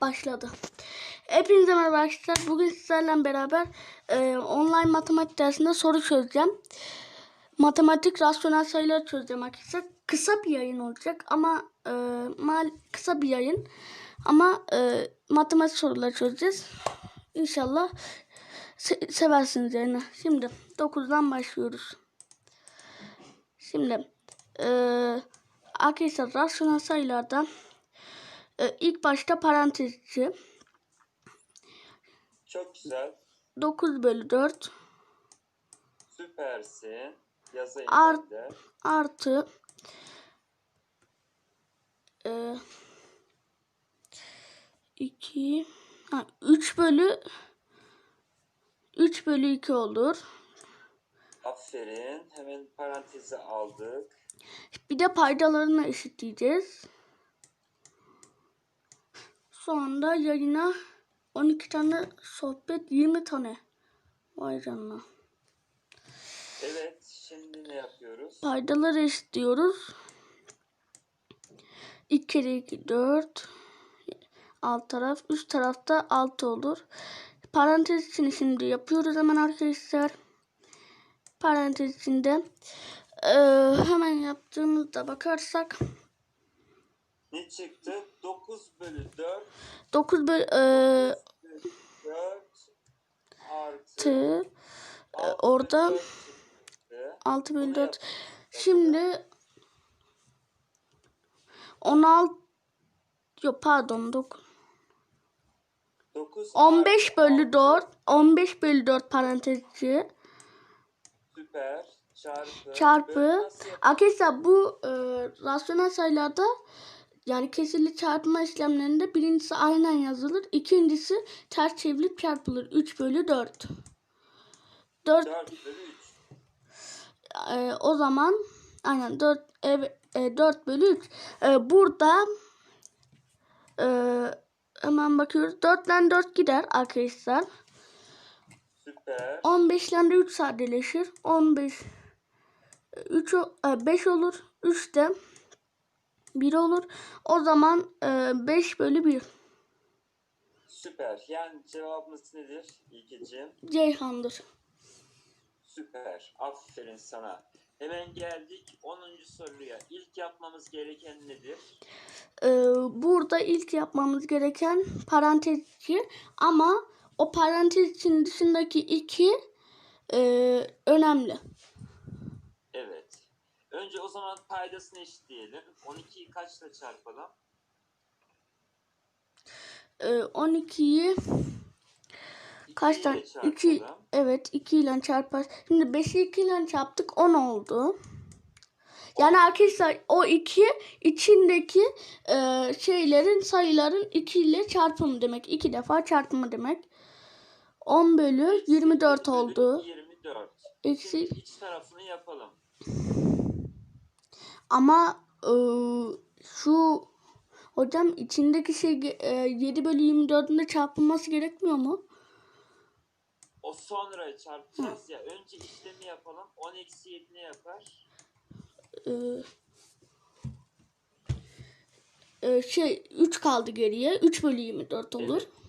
Başladı. Hepinize merhaba arkadaşlar. Bugün sizlerle beraber e, online matematik dersinde soru çözeceğim. Matematik rasyonel sayıları çözeceğim arkadaşlar. Kısa bir yayın olacak ama e, mal kısa bir yayın. Ama e, matematik soruları çözeceğiz. İnşallah se- seversiniz yani. Şimdi 9'dan başlıyoruz. Şimdi e, arkadaşlar rasyonel sayılarda e, ilk başta parantez içi Çok güzel. 9 bölü 4 Süpersin. Yazayım Art- de. artı e, 2 ha, 3 bölü 3 bölü 2 olur. Aferin. Hemen parantezi aldık. Bir de paydalarını eşitleyeceğiz. Sonra yayına 12 tane sohbet 20 tane. Vay canına. Evet. Şimdi ne yapıyoruz? Paydaları eşitliyoruz. 2 kere 2 4. Alt taraf üst tarafta 6 olur. Parantez içini şimdi yapıyoruz hemen arkadaşlar. Parantez içinde eee, hemen yaptığımızda bakarsak Ne çıktı? 9 bölü 4 9 bölü eee, 4 artı bölü orada dört çıktı. 6 bölü Bunu 4. yap- Şimdi 16 yok pardon 9 9 15 artı bölü altı 4 15 bölü 4 parantez içi Süper. Çarpı. Çarpı arkadaşlar bu e, rasyonel sayılarda yani kesirli çarpma işlemlerinde birincisi aynen yazılır. ikincisi ters çevrilip çarpılır. 3 bölü 4. 4 4 bölü 3. e, o zaman aynen 4 evet, e, 4 bölü 3. E, burada e, hemen bakıyoruz. 4 ile 4 gider arkadaşlar. Süper. 15 ile de 3 sadeleşir. 15 3 5 olur. 3 de 1 olur. O zaman 5 bölü 1 Süper. Yani cevabımız nedir İlkeciğim? Ceyhan'dır. Süper. Aferin sana. Hemen geldik 10. soruya. İlk yapmamız gereken nedir? Ee, burada ilk yapmamız gereken parantez içi ama o parantez için dışındaki 2 önemli. Önce o zaman paydasını eşitleyelim. 12'yi kaçla çarpalım? Ee, 12'yi kaç 2 tane? ile 2 çarpalım. evet 2 ile çarpar. Şimdi 5'i 2 ile çarptık 10 oldu. Yani arkadaşlar o 2 içindeki e, şeylerin sayıların 2 ile çarpımı demek. 2 defa çarpımı demek. 10 bölü 24 bölü oldu. 24. Eksi iç tarafını yapalım. Ama e, şu hocam içindeki şey e, 7 bölü 24'ün de çarpılması gerekmiyor mu? O sonra çarpacağız ya. Önce işlemi yapalım. 10 eksi 7 ne yapar? E, e, şey 3 kaldı geriye. 3 bölü 24 olur. Evet.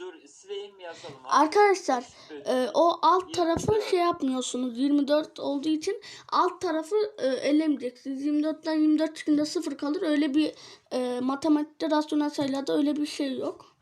Dur sileyim yazalım? Arkadaşlar e, o alt tarafı 24. şey yapmıyorsunuz. 24 olduğu için alt tarafı e, elemeyeceksiniz. 24'ten 24 çıkınca 0 kalır. Öyle bir e, matematikte rasyonel sayılarda öyle bir şey yok.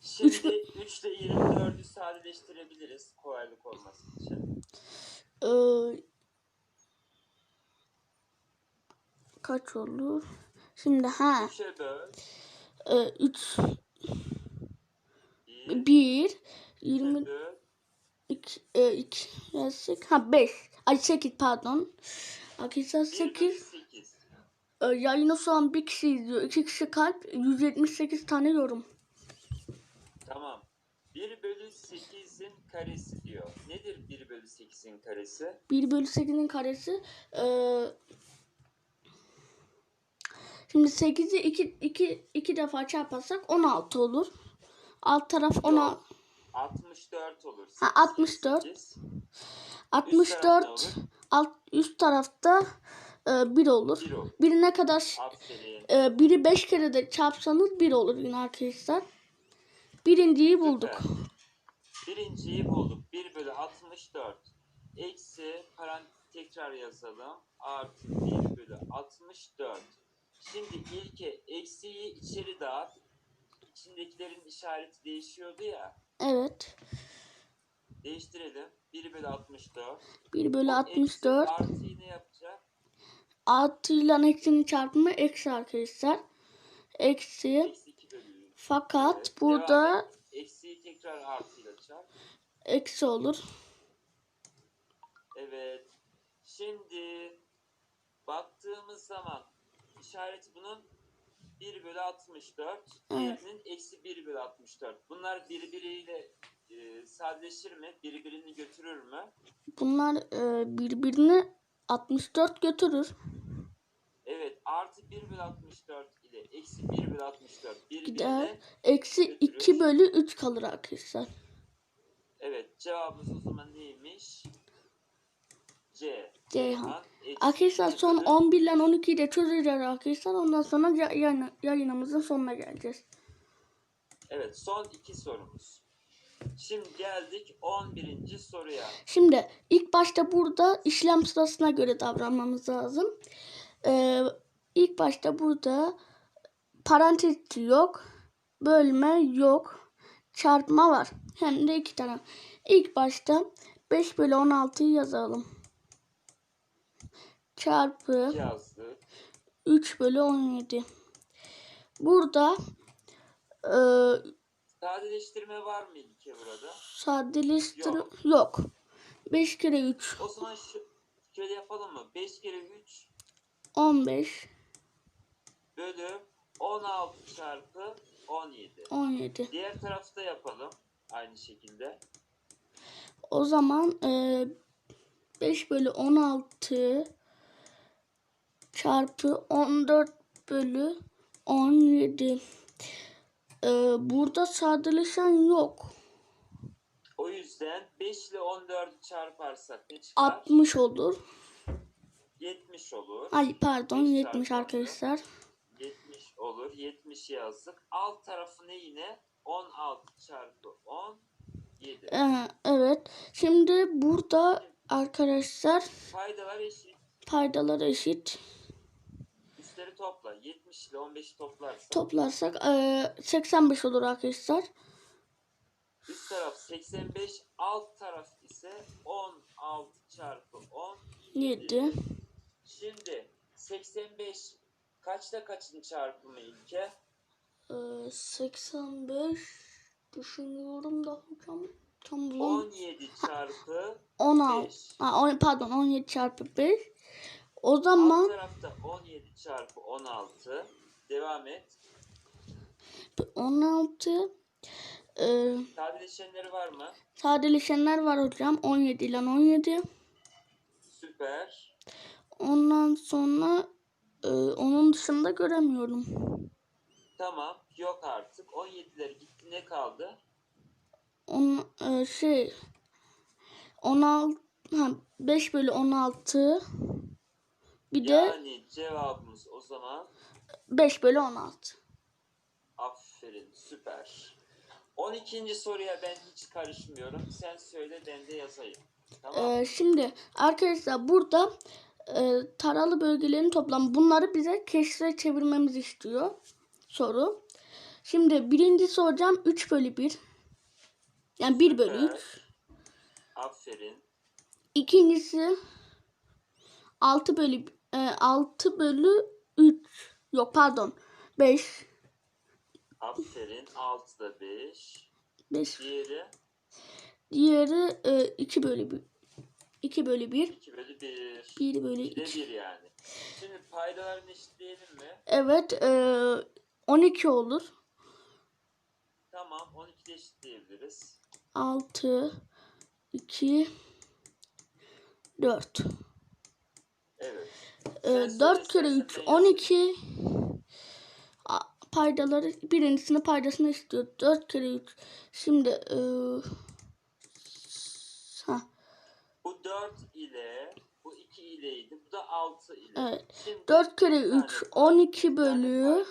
Şimdi üç 3 ile 24'ü sadeleştirebiliriz kolaylık olması için. E, kaç olur? Şimdi ha 3'e böl. e, 3 1 1 20 böl. 2 e, 2 ha 5 ay 8 pardon. Arkadaşlar 1 bölü 8 8. Ee, Yayını şu an bir kişi izliyor. iki kişi kalp. 178 tane yorum. Tamam. 1 bölü 8'in karesi diyor. Nedir 1 bölü 8'in karesi? 1 bölü 8'in karesi. Ee, şimdi 8'i 2, 2, 2 defa çarparsak 16 olur. Alt taraf 16. Yok. 64 olur. Ha, 64. 8. 64 olur? alt üst tarafta e, 1 olur. Bir olur. Biri ne kadar e, biri 5 kere de çarpsanız 1 olur yine arkadaşlar. Birinciyi bulduk. Süper. Birinciyi bulduk. 1 bölü 64. Eksi parantez tekrar yazalım. Artı 1 bölü 64. Şimdi ilke eksiyi içeri dağıt. İçindekilerin işareti değişiyordu ya. Evet. Değiştirelim. 1 bölü 64. 1 bölü O 64 Eksi artıyı ne yapacak? artıyla eksinin çarpımı eksi arkadaşlar. Eksi Eksi 2 bölü 3. fakat Evet, burada. Eksiyi tekrar artıyla çarp. eksi olur. Evet. Şimdi baktığımız zaman işareti bunun 1 bölü 64. Evet. Diğerinin eksi 1 bölü 64. Bunlar birbiriyle e, sadeleşir mi? Birbirini götürür mü? Bunlar e, birbirini 64 götürür. Evet. Artı 1 bölü 64 ile eksi 1 bölü 64 Gider. birbirine Eksi Götürür. 2 bölü 3 kalır arkadaşlar. Evet. Cevabımız o zaman neymiş? C. Ceyhan. Eksi Arkadaşlar 1 son bölü 11 ile 12'yi de çözeceğiz arkadaşlar. Ondan sonra ya- yayın- yayınımızın sonuna geleceğiz. Evet son iki sorumuz. Şimdi geldik 11. soruya. Şimdi ilk başta burada işlem sırasına göre davranmamız lazım. Ee, ilk başta burada parantez yok, bölme yok, çarpma var. Hem de iki tane. İlk başta 5 bölü 16'yı yazalım. Çarpı Yazdık. 3 bölü 17. Burada e, Sadeleştirme var mı ilke burada? sadeleştir Yok. yok. 5 kere 3 O zaman şu şöyle yapalım mı? 5 kere 3 15 bölü 16 çarpı 17. 17. Diğer tarafta yapalım. Aynı şekilde. O zaman e, 5 bölü 16 çarpı 14 bölü 17. E, burada sadeleşen yok. O yüzden 5 ile 14'ü çarparsak ne çıkar? 60 olur. 70 olur. Ay pardon Beş 70 çarpı arkadaşlar. 70 olur. 70 yazdık. Alt tarafı ne yine? 16 çarpı 10 7. E, evet. Şimdi burada arkadaşlar Paydalar eşit. paydalar eşit. Üstleri topla. 70 ile 15'i toplarsak. Toplarsak e, 85 olur arkadaşlar. Üst taraf 85. Alt taraf ise 16 çarpı 10 7. Şimdi 85 kaçta kaçın çarpımı ilke? Ee, 85 düşünüyorum da hocam tam bulam 17 çarpı 16 5. ha, on- pardon 17 çarpı 5 o Alt zaman tarafta 17 çarpı 16. Devam et. 16 e, Sadeleşenleri var mı? sadeleşenler var hocam 17 ile 17 Süper. ondan sonra e, onun dışında göremiyorum Tamam. Yok artık. 17'ler gitti. Ne kaldı? On, e, şey 16 ha, 5 bölü 16 bir de Yani cevabımız o zaman 5 bölü 16 aferin. Süper. 12. soruya ben hiç karışmıyorum. Sen söyle ben de yazayım. Tamam. Ee, şimdi arkadaşlar burada e, taralı bölgelerin toplamı bunları bize keşre çevirmemizi istiyor soru. Şimdi birincisi hocam 3 bölü 1. Yani 1 bölü 3. Süper. Aferin. İkincisi 6 bölü e, 6 bölü 3. Yok pardon 5. Aferin. 6'da 5. 5. Diğeri Diğeri e, 2 bölü 1. 2 bölü 1. 2 bölü 1. 1 bölü 2'de 2. 1 yani. Şimdi paydalarını eşitleyelim mi? Evet e, 12 olur. Tamam. 12'de eşitleyebiliriz. 6 2 4 Evet. Ee, Sen 4 kere söyle, 3 sen yazayım. 12 A- paydaları birincisini paydasını istiyor 4 kere 3 şimdi e, ha, Bu 4 ile bu 2 ile ileydi. Bu da 6 ile. Evet. Şimdi 4 kere bir tane 3 var, 12 bir tane bölü payda.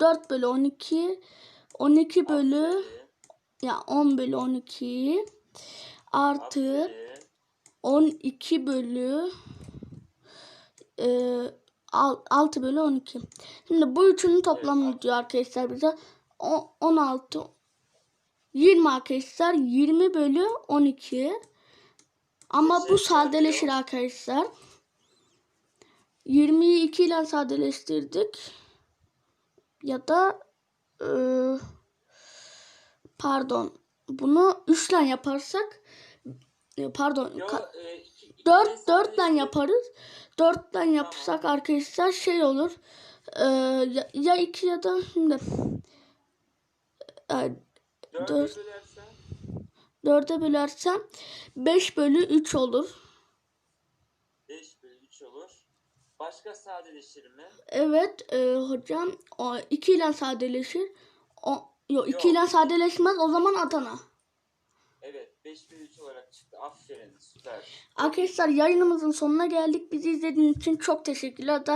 4 bölü 12 12 bölü ya 10 bölü 12 artı aferin. 12 bölü e, 6 bölü 12. Şimdi bu üçünün toplamını Evet. diyor arkadaşlar bize. O, 16 20 arkadaşlar 20 bölü 12. Ama bu sadeleşir ediyorum. arkadaşlar. 20'yi 2 ile sadeleştirdik. Ya da e, pardon bunu 3 ile yaparsak e, pardon Yo, e, iki- iki 4 kere 4 ile yaparız. 4 ile yapsak arkadaşlar şey olur. Ee, ya, ya 2 ya da şimdi e, Dörde dört. bölersen 4'e bölersem 5 bölü 3 olur. 5 bölü 3 olur. Başka sadeleşir mi? Evet e, hocam o 2 ile sadeleşir. O, yo 2 Yok. ile sadeleşmez o zaman Adana. Evet 5 bölü 3 olarak çıktı. Aferin süper. Arkadaşlar yayınımızın sonuna geldik. Bizi izlediğiniz için çok teşekkürler.